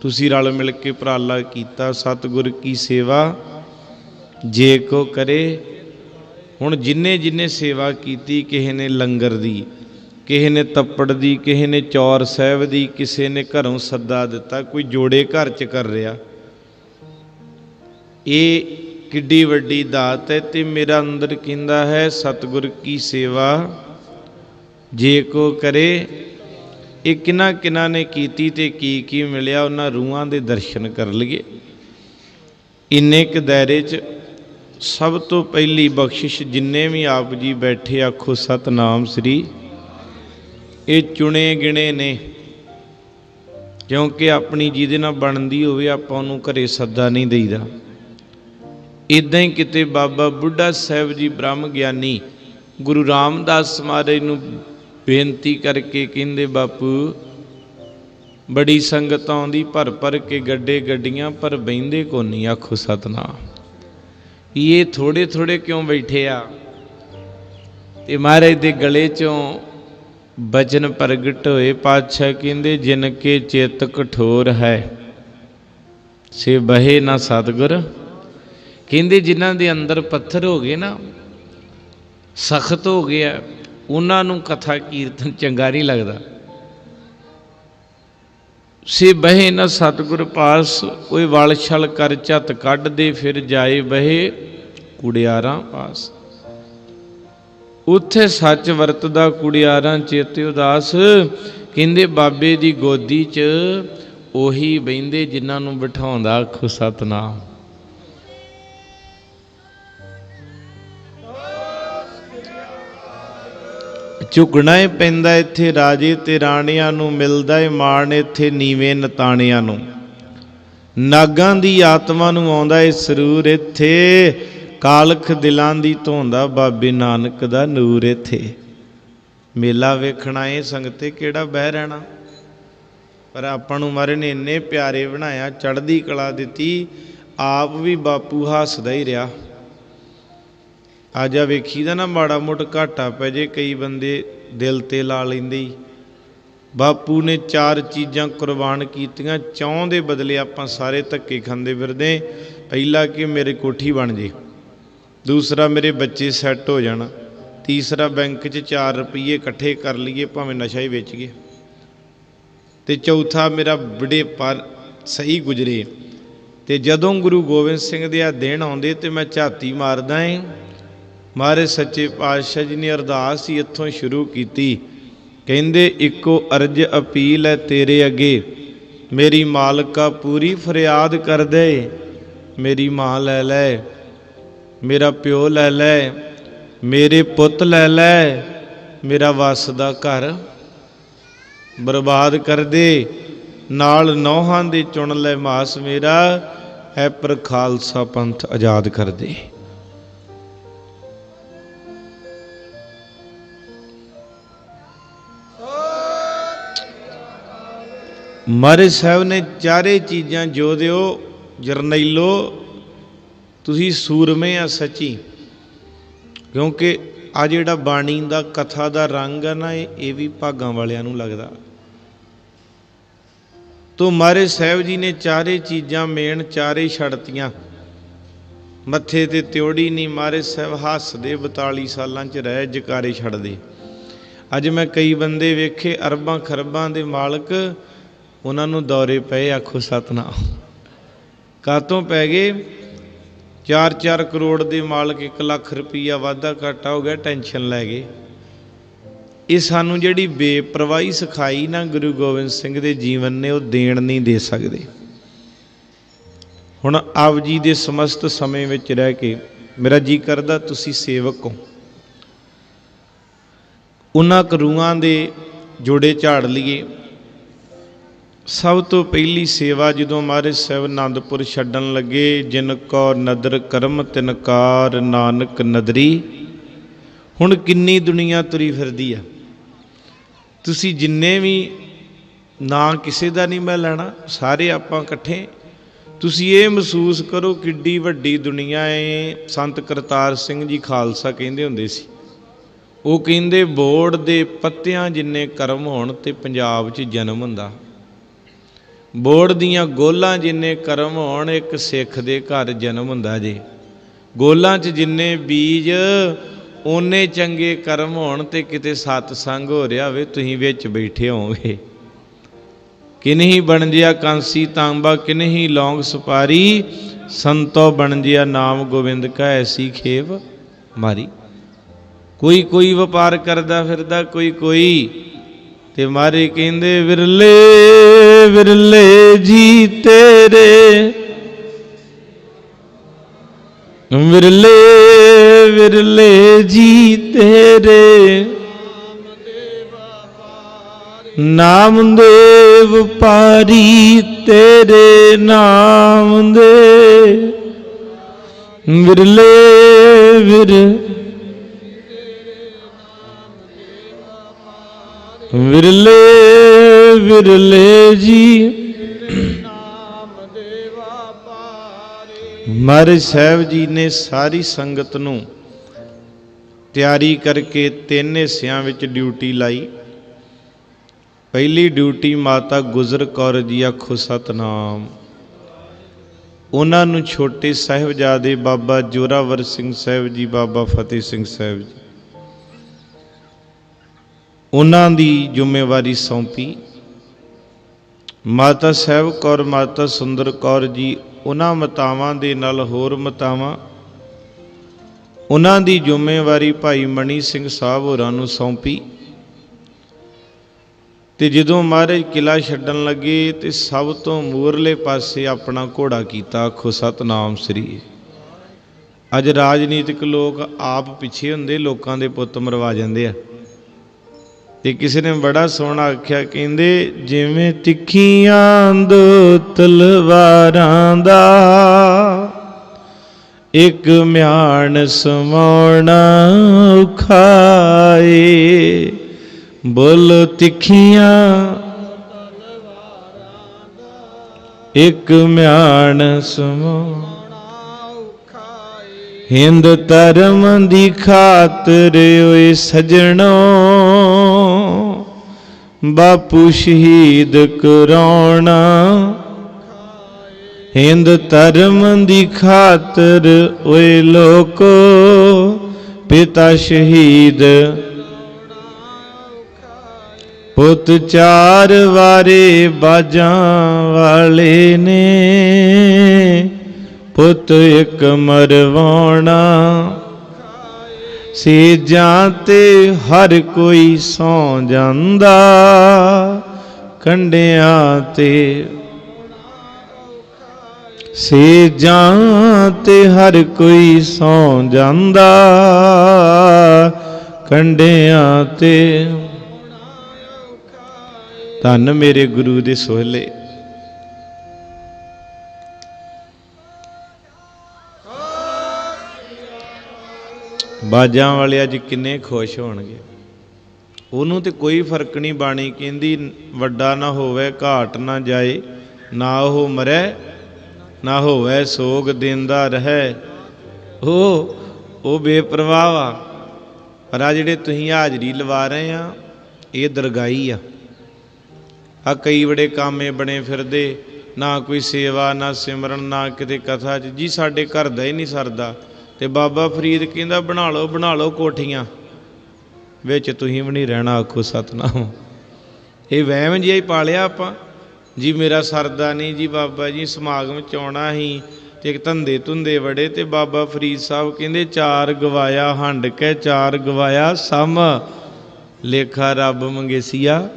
ਤੁਸੀਂ ਰਲ ਮਿਲ ਕੇ ਉਪਰਾਲਾ ਕੀਤਾ, ਸਤਿਗੁਰ ਕੀ ਸੇਵਾ ਜੇ ਕੋ ਕਰੇ। ਹੁਣ ਜਿੰਨੇ ਜਿੰਨੇ ਸੇਵਾ ਕੀਤੀ, ਕਿਸੇ ਨੇ ਲੰਗਰ ਦੀ, ਕਿਸੇ ਨੇ ਤੱਪੜ ਦੀ, ਕਿਸੇ ਨੇ ਚੌਰ ਸਾਹਿਬ ਦੀ, ਕਿਸੇ ਨੇ ਘਰੋਂ ਸੱਦਾ ਦਿੱਤਾ, ਕੋਈ ਜੋੜੇ ਘਰ ਚ ਕਰ ਰਿਹਾ। ਇਹ ਕਿੱਡੀ ਵੱਡੀ ਦਾਤ ਹੈ ਤੇ ਮੇਰਾ ਅੰਦਰ ਕਹਿੰਦਾ ਹੈ, ਸਤਿਗੁਰ ਕੀ ਸੇਵਾ ਜੇ ਕੋ ਕਰੇ। ਇਹ ਕਿਨਾ ਕਿਨਾ ਨੇ ਕੀਤੀ ਤੇ ਕੀ ਕੀ ਮਿਲਿਆ, ਉਹਨਾਂ ਰੂਹਾਂ ਦੇ ਦਰਸ਼ਨ ਕਰ ਲਈਏ। ਇੰਨੇ ਕ ਦਾਇਰੇ 'ਚ ਸਭ ਤੋਂ ਪਹਿਲੀ ਬਖਸ਼ਿਸ਼ ਜਿੰਨੇ ਵੀ ਆਪ ਜੀ ਬੈਠੇ ਆਖੋ, ਸਤਨਾਮ ਸ੍ਰੀ। ਇਹ ਚੁਣੇ ਗਿਣੇ ਨੇ, ਕਿਉਂਕਿ ਆਪਣੀ ਜਿਹਦੇ ਨਾਲ ਬਣਦੀ ਹੋਵੇ ਆਪਾਂ ਉਹਨੂੰ ਘਰੇ ਸੱਦਾ ਨਹੀਂ ਦੇਈਦਾ। ਇਦਾਂ ਹੀ ਕਿਤੇ ਬਾਬਾ ਬੁੱਢਾ ਸਾਹਿਬ ਜੀ ਬ੍ਰਹਮ ਗਿਆਨੀ ਗੁਰੂ ਰਾਮਦਾਸ ਮਹਾਰਾਜ ਨੂੰ ਬੇਨਤੀ ਕਰਕੇ ਕਹਿੰਦੇ ਬਾਪੂ, ਬੜੀ ਸੰਗਤ ਆਉਂਦੀ ਭਰ ਭਰ ਕੇ ਗੱਡੇ ਗੱਡੀਆਂ, ਪਰ ਬੈੰਦੇ ਕੋ ਨਹੀਂ? ਆਖੋ ਸਤਨਾਮ। ਇਹ ਥੋੜੇ ਥੋੜੇ ਕਿਉਂ ਬੈਠੇ ਆ? ਤੇ ਮਹਾਰਾਜ ਦੇ ਗਲੇ ਚੋਂ ਬਚਨ ਪ੍ਰਗਟ ਹੋਏ। ਪਾਤਸ਼ਾਹ ਕਹਿੰਦੇ, ਜਿਨ ਕੇ ਚਿੱਤ ਕਠੋਰ ਹੈ, ਸੇ ਬਹੇ ਨਾ ਸਤਗੁਰ। ਕਹਿੰਦੇ, ਜਿਨ੍ਹਾਂ ਦੇ ਅੰਦਰ ਪੱਥਰ ਹੋ ਗਏ ਨਾ, ਸਖਤ ਹੋ ਗਿਆ ਉਹਨਾਂ ਨੂੰ ਕਥਾ ਕੀਰਤਨ ਚੰਗਾ ਨਹੀਂ ਲੱਗਦਾ। ਸੇ ਬਹੇ ਨਾ ਸਤਗੁਰ ਪਾਸ, ਕੋਈ ਵਲ ਛਲ ਕਰ ਝਤ ਕੱਢ ਦੇ, ਫਿਰ ਜਾਏ ਬਹੇ ਕੁੜਿਆਰਾਂ ਪਾਸ। ਉੱਥੇ ਸੱਚ ਵਰਤਦਾ ਕੁੜਿਆਰਾਂ ਚੇਤੇ ਉਦਾਸ, ਕਹਿੰਦੇ ਬਾਬੇ ਦੀ ਗੋਦੀ 'ਚ ਉਹੀ ਬੈੰਦੇ ਜਿਨ੍ਹਾਂ ਨੂੰ ਬਿਠਾਉਂਦਾ ਆਖੋ ਸਤਨਾਮ। ਝੁਕਣਾ ਹੀ ਪੈਂਦਾ ਇੱਥੇ, ਰਾਜੇ ਤੇ ਰਾਣੀਆਂ ਨੂੰ ਮਿਲਦਾ ਏ ਮਾਣ ਇੱਥੇ ਨੀਵੇਂ ਨਤਾਣਿਆਂ ਨੂੰ। ਨਾਗਾਂ ਦੀ ਆਤਮਾ ਨੂੰ ਆਉਂਦਾ ਏ ਸਰੂਰ ਇੱਥੇ, ਕਾਲਖ ਦਿਲਾਂ ਦੀ ਧੋਂਦਾ ਬਾਬੇ ਨਾਨਕ ਦਾ ਨੂਰ ਇੱਥੇ। ਮੇਲਾ ਵੇਖਣਾ ਏ, ਸੰਗਤੇ ਕਿਹੜਾ ਬਹਿ ਰਹਿਣਾ? ਪਰ ਆਪਾਂ ਨੂੰ ਮਾਰੇ ਨੇ ਇੰਨੇ ਪਿਆਰੇ ਬਣਾਇਆ, ਚੜ੍ਹਦੀ ਕਲਾ ਦਿੱਤੀ, ਆਪ ਵੀ ਬਾਪੂ ਹੱਸਦਾ ਹੀ ਰਿਹਾ। ਆ ਜਾ ਵੇਖੀ ਦਾ ਨਾ ਮਾੜਾ ਮੋਟ ਘਾਟਾ ਪੈ ਜੇ, ਕਈ ਬੰਦੇ ਦਿਲ ਤੇ ਲਾ ਲੈਂਦੇ ਬਾਪੂ ਨੇ ਚਾਰ ਚੀਜ਼ਾਂ ਕੁਰਬਾਨ ਕੀਤੀਆਂ, ਚੌਂ ਦੇ ਬਦਲੇ ਆਪਾਂ ਸਾਰੇ ਧੱਕੇ ਖਾਂਦੇ ਫਿਰਦੇ ਪਹਿਲਾ ਕਿ ਮੇਰੇ ਕੋਠੀ ਬਣ ਜੇ, ਦੂਸਰਾ ਮੇਰੇ ਬੱਚੇ ਸੈੱਟ ਹੋ ਜਾਣ, ਤੀਸਰਾ ਬੈਂਕ 'ਚ 4 ਰੁਪਏ ਇਕੱਠੇ ਕਰ ਲਈਏ, ਭਾਵੇਂ ਨਸ਼ਾ ਹੀ ਵੇਚ ਗਏ। ਤੇ ਚੌਥਾ ਮੇਰਾ ਬੜੇ ਸਹੀ ਗੁਜਰੇ। ਤੇ ਜਦੋਂ ਗੁਰੂ ਗੋਬਿੰਦ ਸਿੰਘ ਦੇ ਆ ਦਿਨ ਆਉਂਦੇ ਤੇ ਮੈਂ ਝਾਤੀ ਮਾਰਦਾ ਏ। ਮਹਾਰਾਜ ਸੱਚੇ ਪਾਤਸ਼ਾਹ ਜੀ ਨੇ ਅਰਦਾਸ ਹੀ ਇੱਥੋਂ ਸ਼ੁਰੂ ਕੀਤੀ। ਕਹਿੰਦੇ, ਇੱਕੋ ਅਰਜ ਅਪੀਲ ਹੈ ਤੇਰੇ ਅੱਗੇ। ਮੇਰੀ ਮਾਲਕਾ ਪੂਰੀ ਫਰਿਆਦ ਕਰ ਦੇ। ਮੇਰੀ ਮਾਂ ਲੈ ਲੈ। ਮੇਰਾ ਪਿਓ ਲੈ ਲੈ। ਮੇਰੇ ਪੁੱਤ ਲੈ ਲੈ। ਮੇਰਾ ਵਸਦਾ ਘਰ ਬਰਬਾਦ ਕਰ ਦੇ। ਨਾਲ ਨੌਹਾਂ ਦੇ ਚੁਣ ਲੈ ਮਾਸ ਮੇਰਾ। ਹੈ ਪਰ ਖਾਲਸਾ ਪੰਥ ਆਜ਼ਾਦ ਕਰ ਦੇ। ਮਾਰੇ ਸਾਹਿਬ ਨੇ ਚਾਰੇ ਚੀਜ਼ਾਂ ਜੋ ਦਿਓ, ਜਰਨੈਲੋ, ਤੁਸੀਂ ਸੂਰਮੇ ਆ ਸੱਚੀ। ਕਿਉਂਕਿ ਆ ਜਿਹੜਾ ਬਾਣੀ ਦਾ ਕਥਾ ਦਾ ਰੰਗ ਹੈ ਨਾ, ਇਹ ਵੀ ਭਾਗਾਂ ਵਾਲਿਆਂ ਨੂੰ ਲੱਗਦਾ। ਤੋ ਮਾਰੇ ਸਾਹਿਬ ਜੀ ਨੇ ਚਾਰੇ ਚੀਜ਼ਾਂ ਮੇਨ ਚਾਰੇ ਛੜਤੀਆਂ। ਮੱਥੇ ਤੇ ਤਿਉੜੀ ਨਹੀਂ, ਮਾਰੇ ਸਾਹਿਬ ਹੱਸਦੇ 42 ਸਾਲਾਂ ਚ ਰਹਿ ਜਕਾਰੇ ਛੱਡਦੇ। ਅੱਜ ਮੈਂ ਕਈ ਬੰਦੇ ਵੇਖੇ, ਅਰਬਾਂ ਖਰਬਾਂ ਦੇ ਮਾਲਕ ਉਹਨਾਂ ਨੂੰ ਦੌਰੇ ਪਏ, ਆਖੋ ਸਤਨਾਮ। ਕਾਤੋਂ ਪੈ ਗਏ। 4-4 ਕਰੋੜ ਦੇ ਮਾਲਕ 1 ਲੱਖ ਰੁਪਈਆ ਵਾਧਾ ਘਾਟਾ ਹੋ ਗਿਆ, ਟੈਨਸ਼ਨ ਲੈ ਗਏ। ਇਹ ਸਾਨੂੰ ਜਿਹੜੀ ਬੇਪਰਵਾਹੀ ਸਿਖਾਈ ਨਾ ਗੁਰੂ ਗੋਬਿੰਦ ਸਿੰਘ ਦੇ ਜੀਵਨ ਨੇ, ਉਹ ਦੇਣ ਨਹੀਂ ਦੇ ਸਕਦੇ। ਹੁਣ ਆਪ ਜੀ ਦੇ ਸਮਸਤ ਸਮੇਂ ਵਿੱਚ ਰਹਿ ਕੇ ਮੇਰਾ ਜੀ ਕਰਦਾ, ਤੁਸੀਂ ਸੇਵਕ ਹੋ। ਉਹਨਾਂ ਕਰੂਆਂ ਦੇ ਜੋੜੇ ਝਾੜ ਲਈਏ। ਸਭ ਤੋਂ ਪਹਿਲੀ ਸੇਵਾ ਜਦੋਂ ਮਹਾਰਾਜ ਸਾਹਿਬ ਆਨੰਦਪੁਰ ਛੱਡਣ ਲੱਗੇ, ਜਿਨ ਕੋ ਨਦਰ ਕਰਮ ਤਿਨਕਾਰ ਨਾਨਕ ਨਦਰੀ, ਹੁਣ ਕਿੰਨੀ ਦੁਨੀਆ ਤੁਰੀ ਫਿਰਦੀ ਆ। ਤੁਸੀਂ ਜਿੰਨੇ ਵੀ ਨਾਂ ਕਿਸੇ ਦਾ ਨਹੀਂ ਮੈਂ ਲੈਣਾ, ਸਾਰੇ ਆਪਾਂ ਇਕੱਠੇ। ਤੁਸੀਂ ਇਹ ਮਹਿਸੂਸ ਕਰੋ ਕਿੱਡੀ ਵੱਡੀ ਦੁਨੀਆ ਏ, ਸੰਤ ਕਰਤਾਰ ਸਿੰਘ ਜੀ ਖਾਲਸਾ ਕਹਿੰਦੇ ਹੁੰਦੇ ਸੀ। ਉਹ ਕਹਿੰਦੇ ਬੋਰਡ ਦੇ ਪੱਤਿਆਂ ਜਿੰਨੇ ਕਰਮ ਹੋਣ ਤੇ ਪੰਜਾਬ 'ਚ ਜਨਮ ਹੁੰਦਾ। ਬੋੜ ਦੀਆਂ ਗੋਲਾਂ ਜਿੰਨੇ ਕਰਮ ਹੋਣ, ਇੱਕ ਸਿੱਖ ਦੇ ਘਰ ਜਨਮ ਹੁੰਦਾ ਜੇ। ਗੋਲਾਂ 'ਚ ਜਿੰਨੇ ਬੀਜ, ਓਨੇ ਚੰਗੇ ਕਰਮ ਹੋਣ ਤੇ ਕਿਤੇ ਸਤ ਸੰਗ ਹੋ ਰਿਹਾ ਹੋਵੇ, ਤੁਸੀਂ ਵਿੱਚ ਬੈਠੇ ਹੋਵੋਗੇ। ਕਿਨਹੀ ਬਣ ਜਿਆ ਕਾਂਸੀ ਤਾਂਬਾ ਕਿਨਹੀ ਲੌਂਗ ਸੁਪਾਰੀ, ਸੰਤੋ ਬਣ ਜਿਆ ਨਾਮ ਗੋਬਿੰਦ ਕਾ ਐਸੀ ਖੇਵ ਮਾਰੀ। ਕੋਈ ਕੋਈ ਵਪਾਰ ਕਰਦਾ ਫਿਰਦਾ ਕੋਈ ਕੋਈ ਤੇ ਮਾਰੇ ਕਹਿੰਦੇ, ਵਿਰਲੇ ਵਿਰਲੇ ਜੀ ਤੇਰੇ। ਵਿਰਲੇ ਵਿਰਲੇ ਜੀ ਤੇਰੇ। ਨਾਮ ਦੇ ਵਪਾਰੀ ਤੇਰੇ ਨਾਮ ਦੇ। ਵਿਰਲੇ, ਵਿਰ ਵਿਰਲੇ ਵਿਰਲੇ ਜੀ। ਮਹਾਰਾਜ ਸਾਹਿਬ ਜੀ ਨੇ ਸਾਰੀ ਸੰਗਤ ਨੂੰ ਤਿਆਰੀ ਕਰਕੇ ਤਿੰਨ ਹਿੱਸਿਆਂ ਵਿੱਚ ਡਿਊਟੀ ਲਾਈ। ਪਹਿਲੀ ਡਿਊਟੀ ਮਾਤਾ ਗੁਜਰ ਕੌਰ ਜੀ ਆਖੋ, ਸਤਨਾਮ। ਉਹਨਾਂ ਨੂੰ ਛੋਟੇ ਸਾਹਿਬਜ਼ਾਦੇ ਬਾਬਾ ਜੋਰਾਵਰ ਸਿੰਘ ਸਾਹਿਬ ਜੀ, ਬਾਬਾ ਫਤਿਹ ਸਿੰਘ ਸਾਹਿਬ ਜੀ। ਉਹਨਾਂ ਦੀ ਜ਼ਿੰਮੇਵਾਰੀ ਸੌਂਪੀ। ਮਾਤਾ ਸਾਹਿਬ ਕੌਰ, ਮਾਤਾ ਸੁੰਦਰ ਕੌਰ ਜੀ, ਉਹਨਾਂ ਮਤਾਵਾਂ ਦੇ ਨਾਲ ਹੋਰ ਮਤਾਵਾਂ। ਉਹਨਾਂ ਦੀ ਜ਼ਿੰਮੇਵਾਰੀ ਭਾਈ ਮਣੀ ਸਿੰਘ ਸਾਹਿਬ ਹੋਰਾਂ ਨੂੰ ਸੌਂਪੀ। ਤੇ ਜਦੋਂ ਮਹਾਰਾਜ ਕਿਲਾ ਛੱਡਣ ਲੱਗੇ ਤੇ ਸਭ ਤੋਂ ਮੂਰਲੇ ਪਾਸੇ ਆਪਣਾ ਘੋੜਾ ਕੀਤਾ, ਆਖੋ, ਸਤਨਾਮ ਸ੍ਰੀ। ਅੱਜ ਰਾਜਨੀਤਿਕ ਲੋਕ ਆਪ ਪਿੱਛੇ ਹੁੰਦੇ, ਲੋਕਾਂ ਦੇ ਪੁੱਤ ਮਰਵਾ ਜਾਂਦੇ ਆ। ਤੇ ਕਿਸੇ ਨੇ ਬੜਾ ਸੋਹਣਾ ਆਖਿਆ, ਕਹਿੰਦੇ, ਜਿਵੇਂ ਤਿੱਖੀਆਂ ਦੋ ਤਲਵਾਰਾਂ ਦਾ ਇੱਕ ਮਿਆਣ ਸਮਾਉਣਾ ਖਾਏ ਬੋਲ ਤਿੱਖੀਆਂ ਇੱਕ ਮਿਆਣ ਸਮਾਉਣਾ ਹਿੰਦ ਧਰਮ ਦੀ ਖਾਤਰ ਓਏ ਸਜਣੋ ਬਾਪੂ ਸ਼ਹੀਦ ਕਰਾਉਣਾ। ਹਿੰਦ ਧਰਮ ਦੀ ਖਾਤਰ ਓਏ ਲੋਕੋ, ਪਿਤਾ ਸ਼ਹੀਦ। ਪੁੱਤ ਚਾਰ ਵਾਰੇ ਬਾਜਾਂ ਵਾਲੇ ਨੇ, ਪੁੱਤ ਇੱਕ ਮਰਵਾਉਣਾ। ਸੇਜਾਂ ਤੇ ਹਰ ਕੋਈ ਸੌ ਜਾਂਦਾ, ਕੰਡਿਆਂ ਤੇ ਸੇਜਾਂ ਤੇ ਹਰ ਕੋਈ ਸੌ ਜਾਂਦਾ, ਕੰਡਿਆਂ ਤੇ ਧੰਨ ਮੇਰੇ ਗੁਰੂ ਦੇ ਸੋਹਲੇ। ਬਾਜਾਂ ਵਾਲੇ ਅੱਜ ਕਿੰਨੇ ਖੁਸ਼ ਹੋਣਗੇ। ਉਹਨੂੰ ਤੇ ਕੋਈ ਫ਼ਰਕ ਨਹੀਂ ਬਾਣੀ, ਕਹਿੰਦੀ ਵੱਡਾ ਨਾ ਹੋਵੇ, ਘਾਟ ਨਾ ਜਾਏ, ਨਾ ਉਹ ਮਰੇ, ਨਾ ਹੋਵੇ ਸੋਗ ਦਿੰਦਾ ਰਹੇ। ਉਹ ਉਹ ਬੇਪਰਵਾਹ ਆ। ਪਰ ਆ ਜਿਹੜੇ ਤੁਸੀਂ ਹਾਜ਼ਰੀ ਲਵਾ ਰਹੇ ਆ, ਇਹ ਦਰਗਾਈ ਆ। ਆ ਕਈ ਬੜੇ ਕਾਮੇ ਬਣੇ ਫਿਰਦੇ, ਨਾ ਕੋਈ ਸੇਵਾ, ਨਾ ਸਿਮਰਨ, ਨਾ ਕਿਤੇ ਕਥਾ ਚ। ਜੀ ਸਾਡੇ ਘਰ ਦਾ ਹੀ ਨਹੀਂ ਸਰਦਾ। ਤੇ ਬਾਬਾ ਫਰੀਦ ਕਹਿੰਦਾ, ਬਣਾ ਲਓ ਬਣਾ ਲਓ ਕੋਠੀਆਂ। ਵਿੱਚ ਤੁਸੀਂ ਵੀ ਨਹੀਂ ਰਹਿਣਾ, ਆਖੋ ਸਤਨਾਮ। ਇਹ ਵਹਿਮ ਜਿਹਾ ਹੀ ਪਾਲਿਆ ਆਪਾਂ। ਜੀ, ਮੇਰਾ ਸਰਦਾ ਨਹੀਂ, ਜੀ ਬਾਬਾ ਜੀ, ਸਮਾਗਮ ਚ ਆਉਣਾ ਹੀ ਤੇ ਇੱਕ ਧੰਦੇ ਧੁੰਦੇ ਵੜੇ ਤੇ ਬਾਬਾ ਫਰੀਦ ਸਾਹਿਬ ਕਹਿੰਦੇ, ਚਾਰ ਗਵਾਇਆ ਹੰਡ ਕੇ ਚਾਰ ਗਵਾਇਆ ਸਮ। ਲੇਖਾ ਰੱਬ ਮੰਗੇਸੀਆ।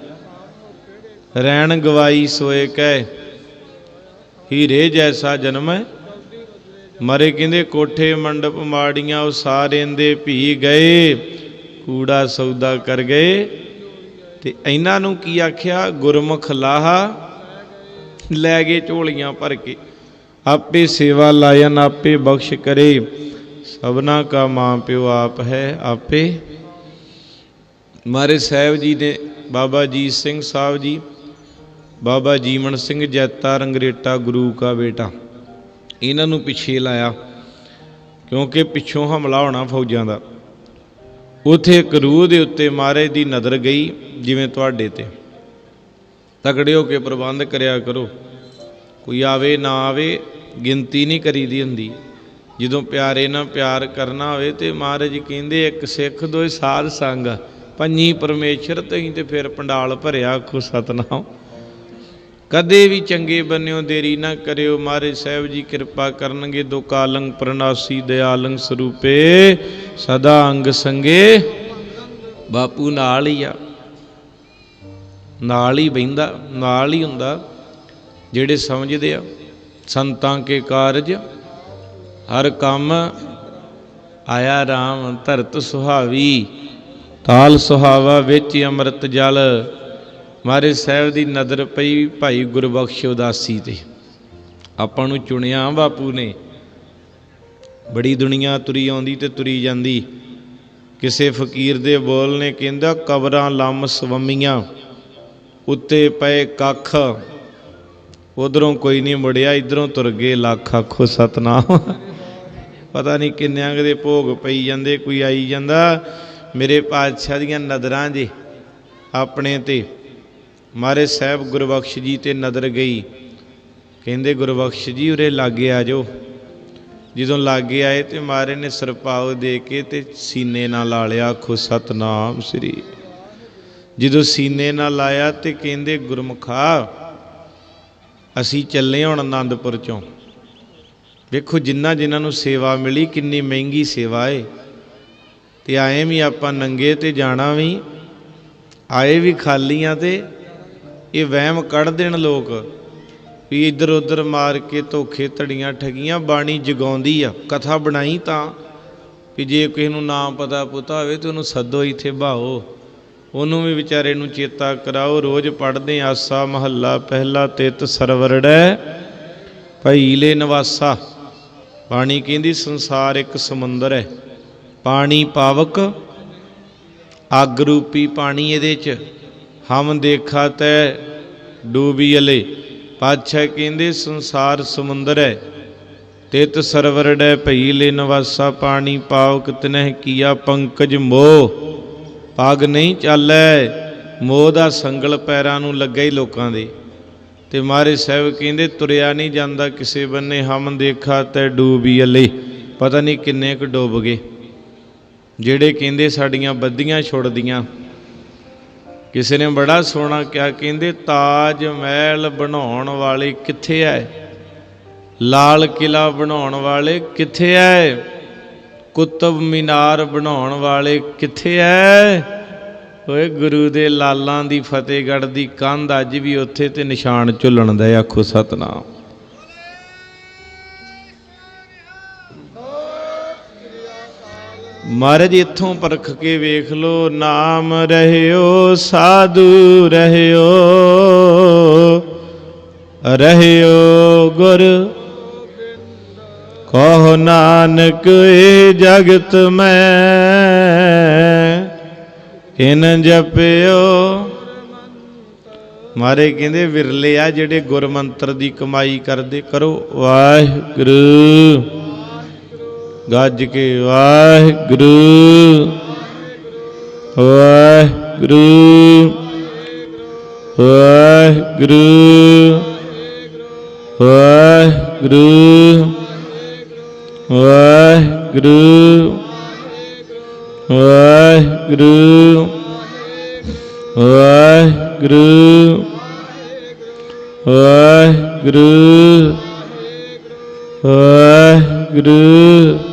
ਰਹਿਣ ਗਵਾਈ ਸੋਏ ਕਹਿ। ਹੀਰੇ ਜੈਸਾ ਜਨਮ ਹੈ ਮਰੇ ਕਹਿੰਦੇ, ਕੋਠੇ ਮੰਡਪ ਮਾੜੀਆਂ, ਉਹ ਸਾਰਿਆਂ ਦੇ ਭੀ ਗਏ, ਕੂੜਾ ਸੌਦਾ ਕਰ ਗਏ। ਤੇ ਇਹਨਾਂ ਨੂੰ ਕੀ ਆਖਿਆ? ਗੁਰਮੁਖ ਲਾਹਾ, ਲੈ ਗਏ ਝੋਲੀਆਂ ਭਰ ਕੇ। ਆਪੇ ਸੇਵਾ ਲਾਇਨ, ਆਪੇ ਬਖਸ਼ ਕਰੇ। ਸਭਨਾ ਕਾ ਮਾਂ ਪਿਓ ਆਪ ਹੈ ਆਪੇ। ਮਾਰੇ ਸਾਹਿਬ ਜੀ ਨੇ, ਬਾਬਾ ਜੀਤ ਸਿੰਘ ਸਾਹਿਬ ਜੀ, ਬਾਬਾ ਜੀਵਨ ਸਿੰਘ ਜੈਤਾ ਰੰਗਰੇਟਾ ਗੁਰੂ ਕਾ ਬੇਟਾ। ਇਹਨਾਂ ਨੂੰ ਪਿੱਛੇ ਲਾਇਆ, ਕਿਉਂਕਿ ਪਿੱਛੋਂ ਹਮਲਾ ਹੋਣਾ ਫੌਜਾਂ ਦਾ। ਉਥੇ ਇੱਕ ਰੂਹ ਦੇ ਉੱਤੇ ਮਹਾਰਾਜ ਦੀ ਨਜ਼ਰ ਗਈ, ਜਿਵੇਂ ਤੁਹਾਡੇ ਤੇ। ਤਕੜੇ ਹੋ ਕੇ ਪ੍ਰਬੰਧ ਕਰਿਆ ਕਰੋ। ਕੋਈ ਆਵੇ, ਨਾ ਆਵੇ, ਗਿਣਤੀ ਨਹੀਂ ਕਰੀਦੀ ਹੁੰਦੀ। ਜਦੋਂ ਪਿਆਰੇ ਨਾਲ ਪਿਆਰ ਕਰਨਾ ਹੋਵੇ ਤੇ ਮਹਾਰਾਜ ਕਹਿੰਦੇ, ਇੱਕ ਸਿੱਖ ਦੋਏ ਸਾਧ ਸੰਗ ਪੰਜੀ ਪਰਮੇਸ਼ਰ ਤਹੀਂ ਤੇ ਫਿਰ ਪੰਡਾਲ ਭਰਿਆ, ਆਖੋ ਸਤਨਾਮ। ਕਦੇ ਵੀ ਚੰਗੇ ਬੰਨਿਓ, ਦੇਰੀ ਨਾ ਕਰਿਓ। ਮਹਾਰਾਜ ਸਾਹਿਬ ਜੀ ਕਿਰਪਾ ਕਰਨਗੇ ਦੋ ਪ੍ਰਣਾਸੀ ਪ੍ਰਨਾਸੀ ਦਿਆਲੰ ਸਰੂਪੇ। ਸਦਾ ਅੰਗ ਸੰਗੇ। ਬਾਪੂ ਨਾਲ ਹੀ ਆ। ਨਾਲ ਹੀ ਬਹਿੰਦਾ, ਨਾਲ ਹੀ ਹੁੰਦਾ। ਜਿਹੜੇ ਸਮਝਦੇ ਆ, ਸੰਤਾਂ ਕੇ ਕਾਰਜ। ਹਰ ਕੰਮ ਆਇਆ RAM ਧਰਤ ਸੁਹਾਵੀ। ਤਾਲ ਸੁਹਾਵਾ ਵਿੱਚ ਅੰਮ੍ਰਿਤ ਜਲ। ਮਹਾਰਾਜ ਸਾਹਿਬ ਦੀ ਨਜ਼ਰ ਪਈ ਭਾਈ ਗੁਰਬਖਸ਼ ਉਦਾਸੀ ਤੇ। ਆਪਾਂ ਨੂੰ ਚੁਣਿਆ ਬਾਪੂ ਨੇ। ਬੜੀ ਦੁਨੀਆ ਤੁਰੀ ਆਉਂਦੀ ਤੇ ਤੁਰੀ ਜਾਂਦੀ। ਕਿਸੇ ਫਕੀਰ ਦੇ ਬੋਲ ਨੇ ਕਹਿੰਦਾ, ਕਬਰਾਂ ਲੰਮ ਸਵੰਮੀਆਂ, ਉੱਤੇ ਪਏ ਕੱਖ। ਉਧਰੋਂ ਕੋਈ ਨਹੀਂ ਮੁੜਿਆ, ਇਧਰੋਂ ਤੁਰ ਗਏ ਲੱਖ ਆਖੋ ਸਤਨਾਮ। ਪਤਾ ਨਹੀਂ ਕਿੰਨਿਆਂ ਦੇ ਭੋਗ ਪਈ ਜਾਂਦੇ, ਕੋਈ ਆਈ ਜਾਂਦਾ, ਮੇਰੇ ਪਾਤਸ਼ਾਹ ਦੀਆਂ ਨਜ਼ਰਾਂ ਜੇ ਆਪਣੇ ਤੇ। ਮਹਾਰਾਜ ਸਾਹਿਬ ਗੁਰਬਖਸ਼ ਜੀ ਤੇ ਨਜ਼ਰ ਗਈ। ਕਹਿੰਦੇ, ਗੁਰਬਖਸ਼ ਜੀ, ਉਰੇ ਲਾਗੇ ਆ ਜਾਓ। ਜਦੋਂ ਲਾਗੇ ਆਏ ਤੇ ਮਾਰੇ ਨੇ ਸਰਪਾਉ ਦੇ ਕੇ ਤੇ ਸੀਨੇ ਨਾਲ ਲਾ ਲਿਆ, ਆਖੋ, ਸਤਨਾਮ ਸ੍ਰੀ। ਜਦੋਂ ਸੀਨੇ ਨਾਲ ਲਾਇਆ ਤੇ ਕਹਿੰਦੇ, ਗੁਰਮੁਖਾ, ਅਸੀਂ ਚੱਲੇ ਹੁਣ ਆਨੰਦਪੁਰ ਚੋਂ। ਵੇਖੋ, ਜਿੰਨਾ ਜਿਨ੍ਹਾਂ ਨੂੰ ਸੇਵਾ ਮਿਲੀ, ਕਿੰਨੀ ਮਹਿੰਗੀ ਸੇਵਾ ਏ। ਤੇ ਆਏ ਵੀ ਆਪਾਂ ਨੰਗੇ ਤੇ ਜਾਣਾ ਵੀ, ਆਏ ਵੀ ਖਾਲੀਆਂ ਤੇ ਇਹ ਵਹਿਮ ਕੱਢ ਦੇਣ ਲੋਕ ਵੀ ਇੱਧਰ ਉੱਧਰ ਮਾਰ ਕੇ ਧੋਖੇ ਧੜੀਆਂ ਠਗੀਆਂ, ਬਾਣੀ ਜਗਾਉਂਦੀ ਆ, ਕਥਾ ਬਣਾਈ ਤਾਂ। ਵੀ ਜੇ ਕਿਸੇ ਨੂੰ ਨਾ ਪਤਾ ਪੁੱਤਾ ਹੋਵੇ ਤੇ ਉਹਨੂੰ ਸੱਦੋ ਇੱਥੇ ਬਾਹੋ। ਉਹਨੂੰ ਵੀ ਵਿਚਾਰੇ ਨੂੰ ਚੇਤਾ ਕਰਾਓ, ਰੋਜ਼ ਪੜ੍ਹਦੇ ਆਸਾ ਮਹੱਲਾ, ਪਹਿਲਾ ਤਿਤ ਸਰਵਰੜੈ ਭਈਲੇ ਨਿਵਾਸਾ। ਪਾਣੀ ਕਹਿੰਦੀ ਸੰਸਾਰ ਇੱਕ ਸਮੁੰਦਰ ਹੈ ਪਾਣੀ ਪਾਵਕ ਅੱਗ ਰੂਪੀ ਪਾਣੀ ਇਹਦੇ ਚ। ਹਮ ਦੇਖਾ ਤੈ ਡੂਬੀਲੇ ਪਾਤਸ਼ਾਹ ਕਹਿੰਦੇ, ਸੰਸਾਰ ਸਮੁੰਦਰ ਹੈ। ਤਿਤ ਭਈ ਭਈਲੇ ਨਿਵਾਸਾ ਪਾਣੀ ਪਾਵਕ ਕਿਤਨਹਿ ਕੀਆ ਪੰਕਜ ਮੋਹ। ਪਾਗ ਨਹੀਂ ਚੱਲੈ, ਮੋਹ ਦਾ ਸੰਗਲ ਪੈਰਾਂ ਨੂੰ ਲੱਗਾ ਹੀ ਲੋਕਾਂ ਦੇ। ਤੇ ਮਾਰੇ ਸਾਹਿਬ ਕਹਿੰਦੇ, ਤੁਰਿਆ ਨਹੀਂ ਜਾਂਦਾ ਕਿਸੇ ਬੰਨੇ, ਹਮ ਦੇਖਾ ਤੈ ਡੂਬੀ ਅਲੇ। ਪਤਾ ਨਹੀਂ ਕਿੰਨੇ ਕੁ ਡੁੱਬ ਗਏ। ਜਿਹੜੇ ਕਹਿੰਦੇ, ਸਾਡੀਆਂ ਬੱਦੀਆਂ ਛੁੱਟਦੀਆਂ ਕਿਸੇ ਨੇ ਬੜਾ ਸੋਹਣਾ ਕਿਹਾ, ਕਹਿੰਦੇ, ਤਾਜ ਮਹਿਲ ਬਣਾਉਣ ਵਾਲੇ ਕਿੱਥੇ ਐ? ਲਾਲ ਕਿਲਾ ਬਣਾਉਣ ਵਾਲੇ ਕਿੱਥੇ ਐ? ਕੁਤਬ ਮੀਨਾਰ ਬਣਾਉਣ ਵਾਲੇ ਕਿੱਥੇ ਐ? ਓਏ ਗੁਰੂ ਦੇ ਲਾਲਾਂ ਦੀ ਫਤਿਹਗੜ੍ਹ ਦੀ ਕੰਧ ਅੱਜ ਵੀ ਉੱਥੇ ਤੇ ਨਿਸ਼ਾਨ ਝੁੱਲਣ ਦਾ ਆਖੋ ਸਤਨਾਮ। ਮਹਾਰਾਜ ਇੱਥੋਂ ਪਰਖ ਕੇ ਵੇਖ ਲੋ, ਨਾਮ ਰਹਿਓ, ਸਾਧੂ ਰਹਿਓ। ਰਹਿਓ ਗੁਰ ਕਹੋ ਨਾਨਕ, ਏ ਜਗਤ ਮੈਂ। ਕਿਨ ਜਪਿਓ। ਮਾਰੇ ਕਹਿੰਦੇ, ਵਿਰਲੇ ਆ ਜਿਹੜੇ ਗੁਰਮੰਤਰ ਦੀ ਕਮਾਈ ਕਰਦੇ, ਕਰੋ ਵਾਹਿਗੁਰੂ। ਗੱਜ ਕੇ ਵਾਹਿਗੁਰੂ। ਵਾਹਿਗੁਰੂ। ਵਾਹਿਗੁਰੂ। ਵਾਹਿਗੁਰੂ। ਵਾਹਿਗੁਰੂ। ਵਾਹਿਗੁਰੂ। ਵਾਹਿਗੁਰੂ। ਵਾਹਿਗੁਰੂ। ਵਾਹਿਗੁਰੂ।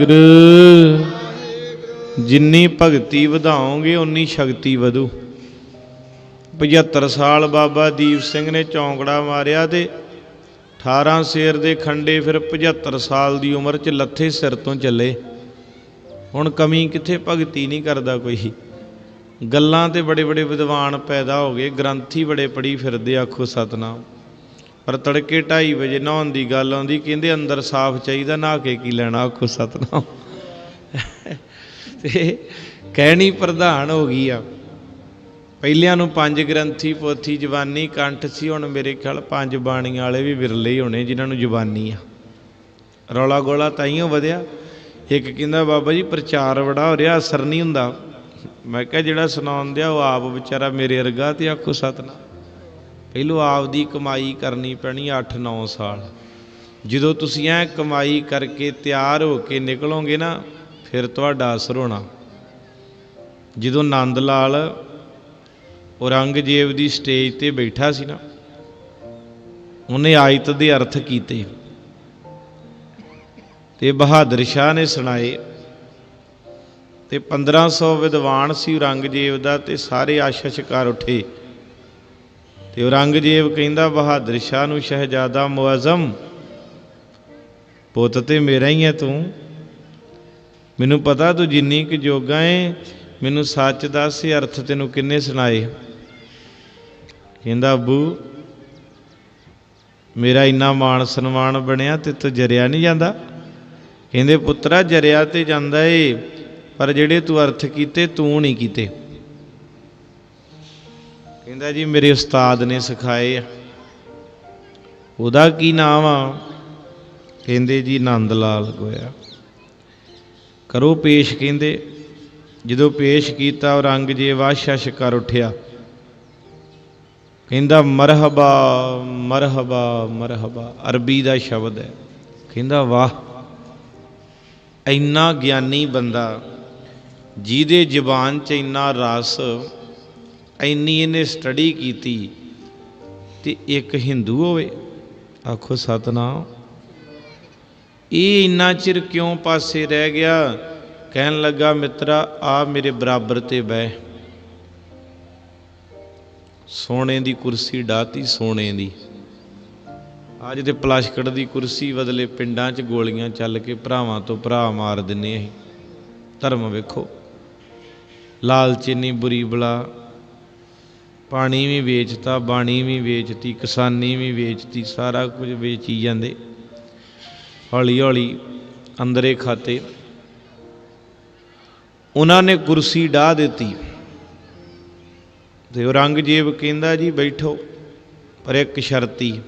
ਵਾਹਿਗੁਰੂ। ਜਿੰਨੀ ਭਗਤੀ ਵਧਾਓਗੇ ਉਨੀ ਸ਼ਕਤੀ ਵਧੂ। 75 ਸਾਲ ਬਾਬਾ ਦੀਪ ਸਿੰਘ ਨੇ ਚੌਂਕੜਾ ਮਾਰਿਆ ਤੇ 18 ਸ਼ੇਰ ਦੇ ਖੰਡੇ ਫਿਰ 75 ਸਾਲ ਦੀ ਉਮਰ 'ਚ ਲੱਥੇ ਸਿਰ ਤੋਂ ਚੱਲੇ। ਹੁਣ ਕਮੀ ਕਿੱਥੇ, ਭਗਤੀ ਨਹੀਂ ਕਰਦਾ ਕੋਈ। ਗੱਲਾਂ ਤੇ ਬੜੇ ਬੜੇ ਵਿਦਵਾਨ ਪੈਦਾ ਹੋ ਗਏ, ਗ੍ਰੰਥੀ ਬੜੇ ਪੜੀ ਫਿਰਦੇ, ਆਖੋ ਸਤਨਾਮ। ਪਰ ਤੜਕੇ 2:30 ਵਜੇ ਨਹਾਉਣ ਦੀ ਗੱਲ ਆਉਂਦੀ, ਕਹਿੰਦੇ ਅੰਦਰ ਸਾਫ਼ ਚਾਹੀਦਾ, ਨਹਾ ਕੇ ਕੀ ਲੈਣਾ? ਆਖੋ, ਸਤਨਾਮ। ਤੇ ਕਹਿਣੀ ਪ੍ਰਧਾਨ ਹੋ ਗਈ ਆ। ਪਹਿਲਿਆਂ ਨੂੰ ਪੰਜ ਗ੍ਰੰਥੀ ਪੋਥੀ, ਜਵਾਨੀ, ਕੰਠ ਸੀ, ਹੁਣ ਮੇਰੇ ਖਿਆਲ ਪੰਜ ਬਾਣੀਆਂ ਵਾਲੇ ਵੀ ਵਿਰਲੇ ਹੀ ਹੋਣੇ, ਜਿਨ੍ਹਾਂ ਨੂੰ ਜਵਾਨੀ ਆ। ਰੌਲਾ ਗੋਲਾ ਤਾਈਓ ਵਧਿਆ, ਇੱਕ ਕਹਿੰਦਾ, ਬਾਬਾ ਜੀ, ਪ੍ਰਚਾਰ ਬੜਾ ਹੋ ਰਿਹਾ, ਅਸਰ ਨਹੀਂ ਹੁੰਦਾ। ਮੈਂ ਕਿਹਾ, ਜਿਹੜਾ ਸੁਣਾਉਂਦੇ ਆ, ਉਹ ਆਪ ਵਿਚਾਰਾ ਮੇਰੇ ਵਰਗਾ ਤੇ ਆਖੋ, ਸਤਨਾਮ। ਪਹਿਲੋ ਆਪ ਦੀ ਕਮਾਈ ਕਰਨੀ ਪੈਣੀ 8-9 ਸਾਲ। ਜਦੋਂ ਤੁਸੀਂ ਐ ਕਮਾਈ ਕਰਕੇ ਤਿਆਰ ਹੋ ਕੇ ਨਿਕਲੋਗੇ ਨਾ, ਫਿਰ ਤੁਹਾਡਾ ਅਸਰ ਹੋਣਾ। ਜਦੋਂ ਨੰਦ ਲਾਲ ਔਰੰਗਜ਼ੇਬ ਦੀ ਸਟੇਜ ਤੇ ਬੈਠਾ ਸੀ ਨਾ, ਉਹਨੇ ਆਇਤ ਦੇ ਅਰਥ ਕੀਤੇ। ਤੇ ਬਹਾਦਰ ਸ਼ਾਹ ਨੇ ਸੁਣਾਏ, ਤੇ 1500 ਵਿਦਵਾਨ ਸੀ ਔਰੰਗਜ਼ੇਬ ਦਾ ਤੇ ਸਾਰੇ ਆਸ਼ਾ ਸ਼ਿਕਾਰ ਉੱਠੇ। ਤੇ ਔਰੰਗਜ਼ੇਬ ਕਹਿੰਦਾ, ਬਹਾਦਰ ਸ਼ਾਹ ਨੂੰ ਸ਼ਹਿਜ਼ਾਦਾ ਮੁਅਜ਼ਮ। ਪੁੱਤ ਤੇ ਮੇਰਾ ਹੀ ਹੈ ਤੂੰ। ਮੈਨੂੰ ਪਤਾ ਤੂੰ ਜਿੰਨੀ ਕੁ ਜੋਗਾ ਏ। ਮੈਨੂੰ ਸੱਚ ਦੱਸ ਅਰਥ ਤੈਨੂੰ ਕਿੰਨੇ ਸੁਣਾਏ? ਕਹਿੰਦਾ, ਅੱਬੂ, ਮੇਰਾ ਇੰਨਾ ਮਾਣ ਸਨਮਾਨ ਬਣਿਆ ਤੇ ਤੂੰ ਜਰਿਆ ਨਹੀਂ ਜਾਂਦਾ? ਕਹਿੰਦੇ, ਪੁੱਤਰਾ, ਜਰਿਆ ਤੇ ਜਾਂਦਾ ਏ, ਪਰ ਜਿਹੜੇ ਤੂੰ ਅਰਥ ਕੀਤੇ, ਤੂੰ ਨਹੀਂ ਕੀਤੇ। ਕਹਿੰਦਾ ਜੀ, ਮੇਰੇ ਉਸਤਾਦ ਨੇ ਸਿਖਾਏ ਆ। ਉਹਦਾ ਕੀ ਨਾਮ ਆ? ਕਹਿੰਦੇ ਜੀ ਆਨੰਦ ਲਾਲ ਗੋਇਆ। ਕਰੋ ਪੇਸ਼, ਕਹਿੰਦੇ। ਜਦੋਂ ਪੇਸ਼ ਕੀਤਾ, ਔਰੰਗਜ਼ੇਬ ਆਸ਼ਸ਼ ਕਰ ਉੱਠਿਆ। ਕਹਿੰਦਾ, ਮਰਹਬਾ ਮਰਹਬਾ ਮਰਹਬਾ, ਅਰਬੀ ਦਾ ਸ਼ਬਦ ਹੈ। ਕਹਿੰਦਾ, ਵਾਹ, ਇੰਨਾ ਗਿਆਨੀ ਬੰਦਾ, ਜਿਹਦੇ ਜ਼ੁਬਾਨ 'ਚ ਇੰਨਾ ਰਸ ਇੰਨੀ ਇਹਨੇ ਸਟੱਡੀ ਕੀਤੀ ਤੇ ਇੱਕ ਹਿੰਦੂ ਹੋਵੇ, ਆਖੋ ਸਤਨਾਮ। ਇਹ ਇੰਨਾ ਚਿਰ ਕਿਉਂ ਪਾਸੇ ਰਹਿ ਗਿਆ? ਕਹਿਣ ਲੱਗਾ, ਮਿੱਤਰਾ ਆ ਮੇਰੇ ਬਰਾਬਰ ਤੇ ਬਹਿ। ਸੋਨੇ ਦੀ ਕੁਰਸੀ ਡਾਤੀ ਸੋਨੇ ਦੀ। ਅੱਜ ਤੇ ਪਲਾਸਕਟ ਦੀ ਕੁਰਸੀ ਬਦਲੇ ਪਿੰਡਾਂ 'ਚ ਗੋਲੀਆਂ ਚੱਲ ਕੇ ਭਰਾਵਾਂ ਤੋਂ ਭਰਾ ਮਾਰ ਦਿੰਨੇ ਅਸੀਂ। ਧਰਮ ਵੇਖੋ। ਲਾਲਚੀਨੀ ਬੁਰੀ ਬਲਾ। ਪਾਣੀ ਵੀ ਵੇਚਤਾ, ਬਾਣੀ ਵੀ ਵੇਚਤੀ, ਕਿਸਾਨੀ ਵੀ ਵੇਚਤੀ, ਸਾਰਾ ਕੁਝ ਵੇਚੀ ਜਾਂਦੇ। ਹੌਲੀ ਹੌਲੀ ਅੰਦਰੇ ਖਾਤੇ। ਉਹਨਾਂ ਨੇ ਕੁਰਸੀ ਢਾ ਦਿੱਤੀ। ਤੇ ਔਰੰਗਜ਼ੇਬ ਕਹਿੰਦਾ, ਜੀ ਬੈਠੋ। ਪਰ ਇੱਕ ਸ਼ਰਤੀ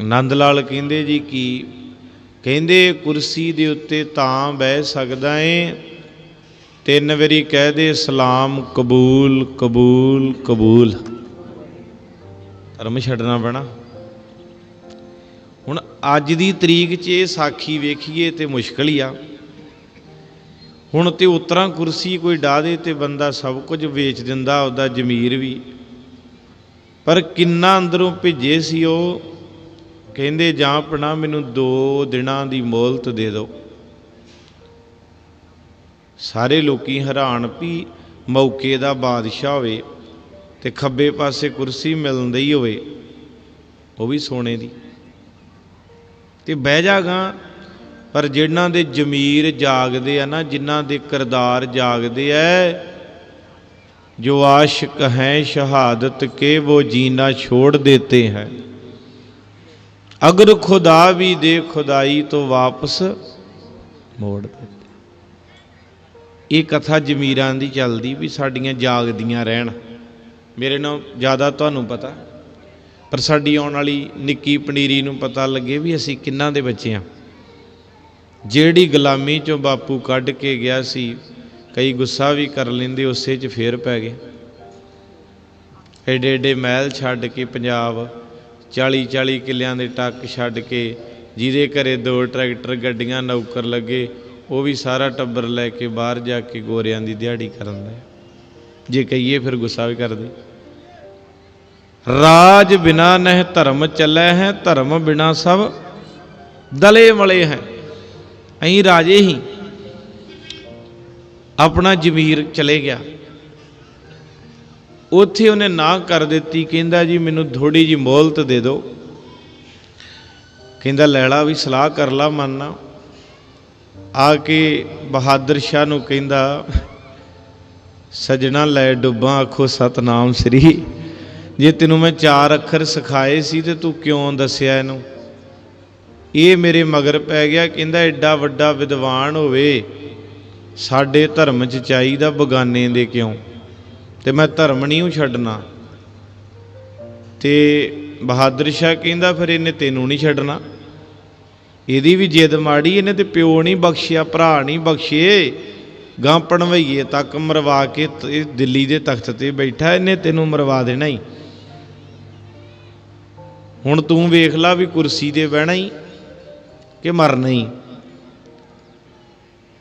ਨੰਦ ਲਾਲ ਕਹਿੰਦੇ, ਜੀ ਕੀ? ਕਹਿੰਦੇ, ਕੁਰਸੀ ਦੇ ਉੱਤੇ ਤਾਂ ਬਹਿ ਸਕਦਾ ਏ ਤਿੰਨ ਵਾਰੀ ਕਹਿ ਦੇ, ਸਲਾਮ, ਕਬੂਲ ਕਬੂਲ ਕਬੂਲ। ਧਰਮ ਛੱਡਣਾ ਪੈਣਾ। ਹੁਣ ਅੱਜ ਦੀ ਤਰੀਕ 'ਚ ਇਹ ਸਾਖੀ ਵੇਖੀਏ ਤੇ ਮੁਸ਼ਕਲ ਹੀ ਆ। ਹੁਣ ਤੇ ਉਤਰਾ ਕੁਰਸੀ ਕੋਈ ਢਾ ਦੇ ਤੇ ਬੰਦਾ ਸਭ ਕੁਝ ਵੇਚ ਦਿੰਦਾ, ਉਹਦਾ ਜ਼ਮੀਰ ਵੀ। ਪਰ ਕਿੰਨਾ ਅੰਦਰੋਂ ਭਿੱਜੇ ਸੀ ਉਹ, ਕਹਿੰਦੇ ਜਾਂ ਆਪਣਾ ਮੈਨੂੰ 2 ਦਿਨਾਂ ਦੀ ਮੋਹਲਤ ਦੇ ਦਿਓ। ਸਾਰੇ ਲੋਕੀ ਹੈਰਾਨ ਵੀ ਮੌਕੇ ਦਾ ਬਾਦਸ਼ਾਹ ਹੋਵੇ ਤੇ ਖੱਬੇ ਪਾਸੇ ਕੁਰਸੀ ਮਿਲਦੀ ਹੀ ਹੋਵੇ, ਉਹ ਵੀ ਸੋਨੇ ਦੀ। ਤੇ ਬਹਿ ਜਾਗਾ ਪਰ ਜਿਨ੍ਹਾਂ ਦੇ ਜ਼ਮੀਰ ਜਾਗਦੇ ਆ ਨਾ, ਜਿਨ੍ਹਾਂ ਦੇ ਕਿਰਦਾਰ ਜਾਗਦੇ ਐ, ਜੋ ਆਸ਼ਿਕ ਹੈ ਸ਼ਹਾਦਤ ਕੇ ਉਹ ਜੀਣਾ ਛੋੜ ਦੇਤੇ ਹੈ। ਅਗਰ ਖੁਦਾ ਵੀ ਦੇ ਖੁਦਾਈ ਤੋਂ ਵਾਪਸ ਮੋੜ ਦੇਤੇ। ਇਹ ਕਥਾ ਜ਼ਮੀਰਾਂ ਦੀ ਚੱਲਦੀ ਵੀ ਸਾਡੀਆਂ ਜਾਗਦੀਆਂ ਰਹਿਣ। ਮੇਰੇ ਨਾਲ ਜ਼ਿਆਦਾ ਤੁਹਾਨੂੰ ਪਤਾ, ਪਰ ਸਾਡੀ ਆਉਣ ਵਾਲੀ ਨਿੱਕੀ ਪਨੀਰੀ ਨੂੰ ਪਤਾ ਲੱਗੇ ਵੀ ਅਸੀਂ ਕਿੰਨਾਂ ਦੇ ਬੱਚੇ ਆ। ਜਿਹੜੀ ਗੁਲਾਮੀ ਚੋਂ ਬਾਪੂ ਕੱਢ ਕੇ ਗਿਆ ਸੀ, ਕਈ ਗੁੱਸਾ ਵੀ ਕਰ ਲੈਂਦੇ, ਉਸੇ 'ਚ ਫੇਰ ਪੈ ਗਏ। ਐਡੇ ਐਡੇ ਮਹਿਲ ਛੱਡ ਕੇ ਪੰਜਾਬ 40 40 ਕਿੱਲਿਆਂ ਦੇ ਟੱਕ ਛੱਡ ਕੇ, ਜਿਹਦੇ ਘਰੇ ਦੋ ਟਰੈਕਟਰ, ਗੱਡੀਆਂ, ਨੌਕਰ ਲੱਗੇ ਉਹ ਵੀ ਸਾਰਾ ਟੱਬਰ ਲੈ ਕੇ ਬਾਹਰ ਜਾ ਕੇ ਗੋਰਿਆਂ ਦੀ ਦਿਹਾੜੀ ਕਰਨ ਦਾ ਜੇ ਕਹੀਏ ਫਿਰ ਗੁੱਸਾ ਵੀ ਕਰਦੇ। ਰਾਜ ਬਿਨਾ ਨਹਿ ਧਰਮ ਚੱਲੈ ਹੈ, ਧਰਮ ਬਿਨਾ ਸਭ ਦਲੇ ਮਲੇ ਹੈ। ਅਹੀਂ ਰਾਜੇ ਹੀ। ਆਪਣਾ ਜ਼ਮੀਰ ਚਲੇ ਗਿਆ। ਉੱਥੇ ਉਹਨੇ ਨਾ ਕਰ ਦਿੱਤੀ। ਕਹਿੰਦਾ ਜੀ, ਮੈਨੂੰ ਥੋੜੀ ਜੀ ਮੋਹਲਤ ਦੇ ਦਿਓ। ਕਹਿੰਦਾ, ਲੈਲਾ ਵੀ ਸਲਾਹ ਕਰ ਲਾ ਮੰਨਣਾ ਆ ਕੇ ਬਹਾਦਰ ਸ਼ਾਹ ਨੂੰ ਕਹਿੰਦਾ, ਸਜਣਾ ਲੈ ਡੁੱਬਾਂ ਆਖੋ ਸਤਨਾਮ ਸ੍ਰੀ। ਜੇ ਤੈਨੂੰ ਮੈਂ ਚਾਰ ਅੱਖਰ ਸਿਖਾਏ ਸੀ ਤੇ ਤੂੰ ਕਿਉਂ ਦੱਸਿਆ ਇਹਨੂੰ? ਇਹ ਮੇਰੇ ਮਗਰ ਪੈ ਗਿਆ, ਕਹਿੰਦਾ, ਐਡਾ ਵੱਡਾ ਵਿਦਵਾਨ ਹੋਵੇ, ਸਾਡੇ ਧਰਮ 'ਚ ਚਾਹੀਦਾ ਬਗਾਨੇ ਦੇ ਕਿਉਂ? ਤੇ ਮੈਂ ਧਰਮ ਨਹੀਂ ਉਹ ਛੱਡਣਾ। ਤੇ ਬਹਾਦਰ ਸ਼ਾਹ ਕਹਿੰਦਾ, ਫਿਰ ਇਹਨੇ ਤੈਨੂੰ ਨਹੀਂ ਛੱਡਣਾ? ਇਹਦੀ ਵੀ ਜਿੱਦ ਮਾੜੀ, ਇਹਨੇ ਤੇ ਪਿਓ ਨਹੀਂ ਬਖਸ਼ਿਆ, ਭਰਾ ਨਹੀਂ ਬਖਸ਼ੇ। ਗਾਂ ਪਣਵਈਏ ਤੱਕ ਮਰਵਾ ਕੇ ਦਿੱਲੀ ਦੇ ਤਖਤ ਤੇ ਬੈਠਾ, ਇਹਨੇ ਤੈਨੂੰ ਮਰਵਾ ਦੇਣਾ ਹੀ ਹੁਣ ਤੂੰ ਵੇਖ ਲੈ ਵੀ ਕੁਰਸੀ ਤੇ ਬਹਿਣਾ ਹੀ ਕਿ ਮਰਨਾ ਹੀ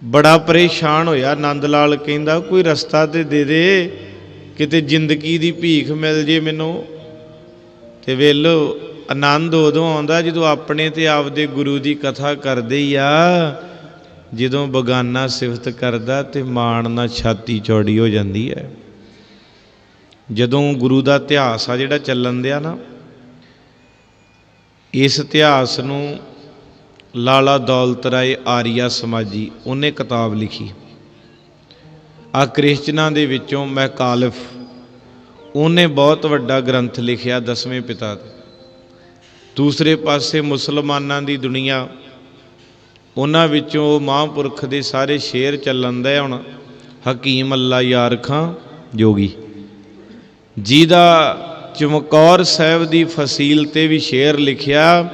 ਬੜਾ ਪਰੇਸ਼ਾਨ ਹੋਇਆ, ਆਨੰਦ ਲਾਲ ਕਹਿੰਦਾ, ਕੋਈ ਰਸਤਾ ਤੇ ਦੇ ਦੇ, ਕਿਤੇ ਜ਼ਿੰਦਗੀ ਦੀ ਭੀਖ ਮਿਲ ਜੇ ਮੈਨੂੰ। ਤੇ ਵੇਲੋ ਆਨੰਦ ਉਦੋਂ ਆਉਂਦਾ ਜਦੋਂ ਆਪਣੇ ਤੇ ਆਪਦੇ ਗੁਰੂ ਦੀ ਕਥਾ ਕਰਦੇ ਹੀ ਆ। ਜਦੋਂ ਬਗਾਨਾ ਸਿਫਤ ਕਰਦਾ ਤੇ ਮਾਣ ਨਾਲ ਛਾਤੀ ਚੌੜੀ ਹੋ ਜਾਂਦੀ ਹੈ। ਜਦੋਂ ਗੁਰੂ ਦਾ ਇਤਿਹਾਸ ਆ ਜਿਹੜਾ ਚੱਲਣ ਦਿਆ ਨਾ, ਇਸ ਇਤਿਹਾਸ ਨੂੰ ਲਾਲਾ ਦੌਲਤ ਰਾਏ ਆਰੀਆ ਸਮਾਜੀ, ਉਹਨੇ ਕਿਤਾਬ ਲਿਖੀ। ਆ ਕ੍ਰਿਸਚਨਾਂ ਦੇ ਵਿੱਚੋਂ ਮੈਕਾਲਫ ਉਹਨੇ ਬਹੁਤ ਵੱਡਾ ਗ੍ਰੰਥ ਲਿਖਿਆ ਦਸਵੇਂ ਪਿਤਾ ਦਾ ਦੂਸਰੇ ਪਾਸੇ ਮੁਸਲਮਾਨਾਂ ਦੀ ਦੁਨੀਆ, ਉਹਨਾਂ ਵਿੱਚੋਂ ਉਹ ਮਹਾਂਪੁਰਖ ਦੇ ਸਾਰੇ ਸ਼ੇਰ ਚੱਲਣ ਦਾ ਹੁਣ ਹਕੀਮ ਅੱਲਾ ਯਾਰ ਖਾਂ ਜੋਗੀ। ਜਿਹਦਾ ਚਮਕੌਰ ਸਾਹਿਬ ਦੀ ਫਸੀਲ ਤੇ ਵੀ ਸ਼ੇਰ ਲਿਖਿਆ,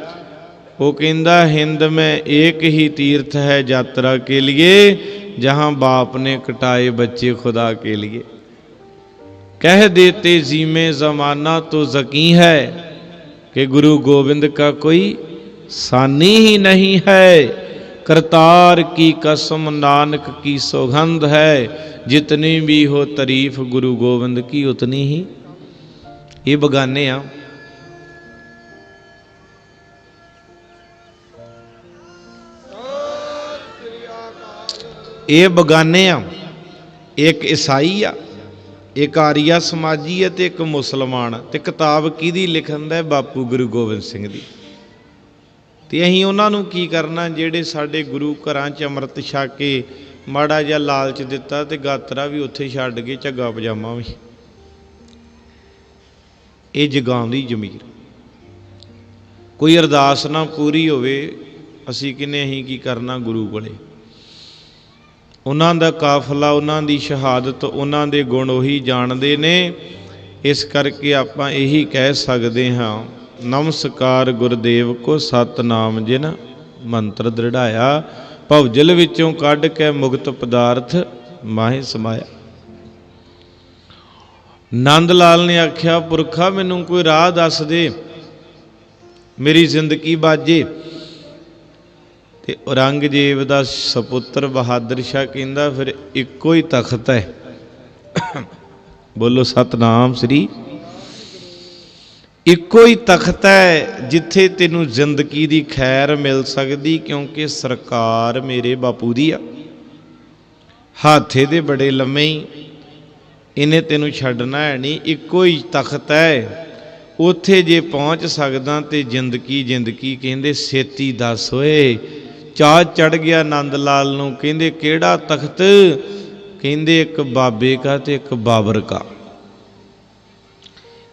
ਉਹ ਕਹਿੰਦਾ, ਹਿੰਦ ਮੈਂ ਇੱਕ ਹੀ ਤੀਰਥ ਹੈ ਯਾਤਰਾ ਕੇ ਲਿਏ, ਜਹਾਂ ਬਾਪ ਨੇ ਕਟਾਏ ਬੱਚੇ ਖੁਦਾ ਕੇ ਲਿਏ। ਕਹਿ ਦੇ ਦੇਤੇ ਜ਼ੀਮੇ ਜ਼ਮਾਨਾ ਤੋ ਜ਼ਕੀ ਹੈ कि गुरु गोविंद का कोई सानी ही नहीं है करतार की कसम नानक की सौगंध है जितनी भी हो तारीफ गुरु गोविंद की उतनी ही ये बगाने आ ਇਹ ਬਗਾਨੇ ਆ ਇੱਕ ਈਸਾਈ ਆ ਇੱਕ ਆਰੀਆ ਸਮਾਜੀ ਹੈ ਤੇ ਇੱਕ ਮੁਸਲਮਾਨ ਆ। ਤੇ ਕਿਤਾਬ ਕਿਹਦੀ ਲਿਖਣ ਦਾ ਬਾਪੂ ਗੁਰੂ ਗੋਬਿੰਦ ਸਿੰਘ ਦੀ। ਤੇ ਅਸੀਂ ਉਹਨਾਂ ਨੂੰ ਕੀ ਕਰਨਾ? ਜਿਹੜੇ ਸਾਡੇ ਗੁਰੂ ਘਰਾਂ 'ਚ ਅੰਮ੍ਰਿਤ ਛਕ ਕੇ ਮਾੜਾ ਜਿਹਾ ਲਾਲਚ ਦਿੱਤਾ ਤੇ ਗਾਤਰਾ ਵੀ ਉੱਥੇ ਛੱਡ ਕੇ ਝੱਗਾ ਪਜਾਮਾ ਵੀ। ਇਹ ਜਗਾਉਂਦੀ ਜ਼ਮੀਰ। ਕੋਈ ਅਰਦਾਸ ਨਾ ਪੂਰੀ ਹੋਵੇ, ਅਸੀਂ ਕਿਨੇ ਅਸੀਂ ਕੀ ਕਰਨਾ ਗੁਰੂ ਕੋਲੇ? ਉਹਨਾਂ ਦਾ ਕਾਫਲਾ, ਉਹਨਾਂ ਦੀ ਸ਼ਹਾਦਤ, ਉਹਨਾਂ ਦੇ ਗੁਣ ਉਹੀ ਜਾਣਦੇ ਨੇ। ਇਸ ਕਰਕੇ ਆਪਾਂ ਇਹੀ ਕਹਿ ਸਕਦੇ ਹਾਂ, ਨਮਸਕਾਰ ਗੁਰਦੇਵ ਕੋ ਸਤਨਾਮ ਜਿਨ ਮੰਤਰ ਦ੍ਰਿੜਾਇਆ ਭਵਜਲ ਵਿੱਚੋਂ ਕੱਢ ਕੇ ਮੁਕਤ ਪਦਾਰਥ ਮਾਹੇ ਸਮਾਇਆ। ਨੰਦ ਲਾਲ ਨੇ ਆਖਿਆ, ਪੁਰਖਾ ਮੈਨੂੰ ਕੋਈ ਰਾਹ ਦੱਸ ਦੇ, ਮੇਰੀ ਜ਼ਿੰਦਗੀ ਬਾਜੇ। ਤੇ ਔਰੰਗਜ਼ੇਬ ਦਾ ਸੁਪੁੱਤਰ ਬਹਾਦਰ ਸ਼ਾਹ ਕਹਿੰਦਾ, ਫਿਰ ਇੱਕੋ ਹੀ ਤਖਤ ਹੈ। ਬੋਲੋ, ਸਤਨਾਮ ਸ੍ਰੀ। ਇੱਕੋ ਹੀ ਤਖਤ ਹੈ ਜਿੱਥੇ ਤੈਨੂੰ ਜ਼ਿੰਦਗੀ ਦੀ ਖੈਰ ਮਿਲ ਸਕਦੀ, ਕਿਉਂਕਿ ਸਰਕਾਰ ਮੇਰੇ ਬਾਪੂ ਦੀ ਆ। ਹਾਥੇ ਦੇ ਬੜੇ ਲੰਮੇ ਹੀ ਇਹਨੇ ਤੈਨੂੰ ਛੱਡਣਾ ਹੈ ਨਹੀਂ। ਇੱਕੋ ਹੀ ਤਖਤ ਹੈ। ਉੱਥੇ ਜੇ ਪਹੁੰਚ ਸਕਦਾ ਤੇ ਜ਼ਿੰਦਗੀ ਜ਼ਿੰਦਗੀ ਕਹਿੰਦੇ, ਛੇਤੀ ਦੱਸ ਓਏ। ਚਾਹ ਚੜ ਗਿਆ ਆਨੰਦ ਲਾਲ ਨੂੰ, ਕਹਿੰਦੇ, ਕਿਹੜਾ ਤਖਤ? ਕਹਿੰਦੇ, ਇੱਕ ਬਾਬੇ ਕਾ ਤੇ ਇੱਕ ਬਾਬਰ ਕਾ।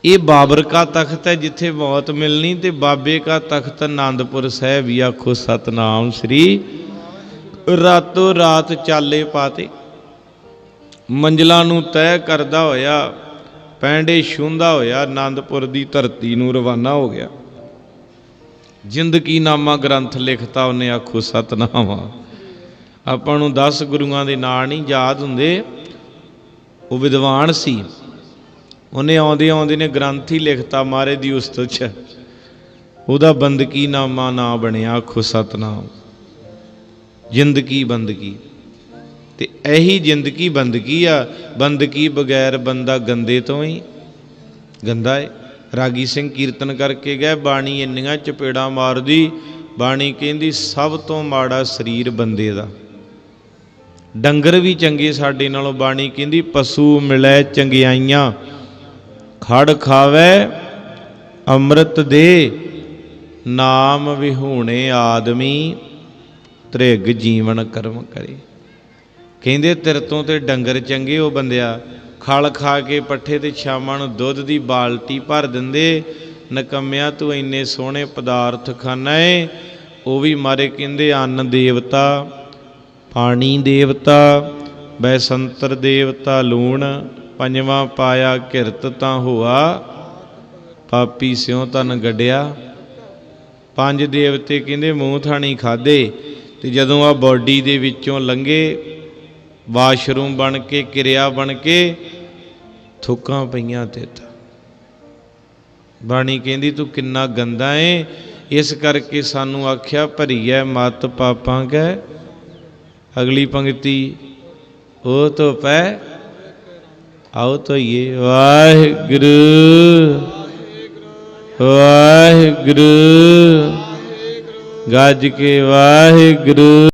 ਇਹ ਬਾਬਰ ਕਾ ਤਖਤ ਹੈ ਜਿੱਥੇ ਮੌਤ ਮਿਲਣੀ ਤੇ ਬਾਬੇ ਕਾ ਤਖਤ ਆਨੰਦਪੁਰ ਸਾਹਿਬ ਹੀ ਆਖੋ, ਸਤਨਾਮ ਸ੍ਰੀ ਰਾਤੋਂ ਰਾਤ ਚਾਲੇ ਪਾਤੇ। ਮੰਜ਼ਲਾਂ ਨੂੰ ਤੈਅ ਕਰਦਾ ਹੋਇਆ, ਪੈਂਡੇ ਛੂੰਦਾ ਹੋਇਆ ਆਨੰਦਪੁਰ ਦੀ ਧਰਤੀ ਨੂੰ ਰਵਾਨਾ ਹੋ ਗਿਆ। ਜ਼ਿੰਦਗੀ ਨਾਮਾ ਗ੍ਰੰਥ ਲਿਖਤਾ, ਉਹਨੇ ਆਖੋ, ਸਤਨਾਮ। ਆਪਾਂ ਨੂੰ 10 ਗੁਰੂਆਂ ਦੇ ਨਾਂ ਨਹੀਂ ਯਾਦ ਹੁੰਦੇ। ਉਹ ਵਿਦਵਾਨ ਸੀ। ਉਹਨੇ ਆਉਂਦੇ ਆਉਂਦੇ ਨੇ ਗ੍ਰੰਥ ਹੀ ਲਿਖਤਾ ਮਾਰੇ ਦੀ ਉਸਤਤ ਚ। ਉਹਦਾ ਬੰਦਗੀ ਨਾਮਾ ਨਾ ਬਣਿਆ, ਆਖੋ, ਸਤਨਾਮ। ਜ਼ਿੰਦਗੀ ਬੰਦਗੀ। ਤੇ ਇਹੀ ਜ਼ਿੰਦਗੀ ਬੰਦਗੀ ਆ। ਬੰਦਗੀ ਬਗੈਰ ਬੰਦਾ ਗੰਦੇ ਤੋਂ ਹੀ ਗੰਦਾ ਏ। ਰਾਗੀ ਸਿੰਘ ਕੀਰਤਨ ਕਰਕੇ ਗਏ, ਬਾਣੀ ਇੰਨੀਆਂ ਚਪੇੜਾਂ ਮਾਰਦੀ, ਬਾਣੀ ਕਹਿੰਦੀ, ਸਭ ਤੋਂ ਮਾੜਾ ਸਰੀਰ ਬੰਦੇ ਦਾ। ਡੰਗਰ ਵੀ ਚੰਗੇ ਸਾਡੇ ਨਾਲੋਂ, ਬਾਣੀ ਕਹਿੰਦੀ, ਪਸ਼ੂ ਮਿਲੇ ਚੰਗਿਆਈਆਂ, ਖੜ ਖਾਵੇ, ਅੰਮ੍ਰਿਤ ਦੇ, ਨਾਮ ਵਿਹੂਣੇ ਆਦਮੀ, ਤ੍ਰਿਗ ਜੀਵਨ ਕਰਮ ਕਰੇ। ਕਹਿੰਦੇ, ਤੇਰੇ ਤੋਂ ਤੇ ਡੰਗਰ ਚੰਗੇ ਉਹ ਬੰਦਿਆ ਖਲ ਖਾ ਕੇ ਪੱਠੇ ਤੇ ਸ਼ਾਮਾਂ ਨੂੰ ਦੁੱਧ ਦੀ ਬਾਲਟੀ ਭਰ ਦਿੰਦੇ, ਨਕਮਿਆ ਤੂੰ ਇੰਨੇ ਸੋਹਣੇ ਪਦਾਰਥ ਖਾਨਾ ਏ, ਉਹ ਵੀ ਮਾਰੇ ਕਹਿੰਦੇ, ਅੰਨ ਦੇਵਤਾ, ਪਾਣੀ ਦੇਵਤਾ, ਬੈਸੰਤਰ ਦੇਵਤਾ, ਲੂਣ, ਪੰਜਵਾਂ ਪਾਇਆ ਕਿਰਤ ਤਾਂ ਹੋਆ, ਪਾਪੀ ਸਿਉ ਤਨ ਗੱਡਿਆ। ਪੰਜ ਦੇਵਤੇ ਕਹਿੰਦੇ, ਮੂੰਹ ਥਾਣੀ ਖਾਦੇ ਤੇ ਜਦੋਂ ਆ ਬਾਡੀ ਦੇ ਵਿੱਚੋਂ ਲੰਘੇ, ਵਾਸ਼ਰੂਮ ਬਣ ਕੇ, ਕਿਰਿਆ ਬਣ ਕੇ ਥੁੱਕਾਂ ਪਈਆਂ ਤੇ ਤਾਂ। ਬਾਣੀ ਕਹਿੰਦੀ, ਤੂੰ ਕਿੰਨਾ ਗੰਦਾ ਏ। ਇਸ ਕਰਕੇ ਸਾਨੂੰ ਆਖਿਆ, ਭਰੀਐ ਮਤ ਪਾਪਾਂ ਕੈ। ਅਗਲੀ ਪੰਕਤੀ ਉਹ ਤੋਂ ਪੈ ਆਓ ਤੋਈਏ ਵਾਹਿਗੁਰੂ। ਵਾਹਿਗੁਰੂ। ਗੱਜ ਕੇ ਵਾਹਿਗੁਰੂ।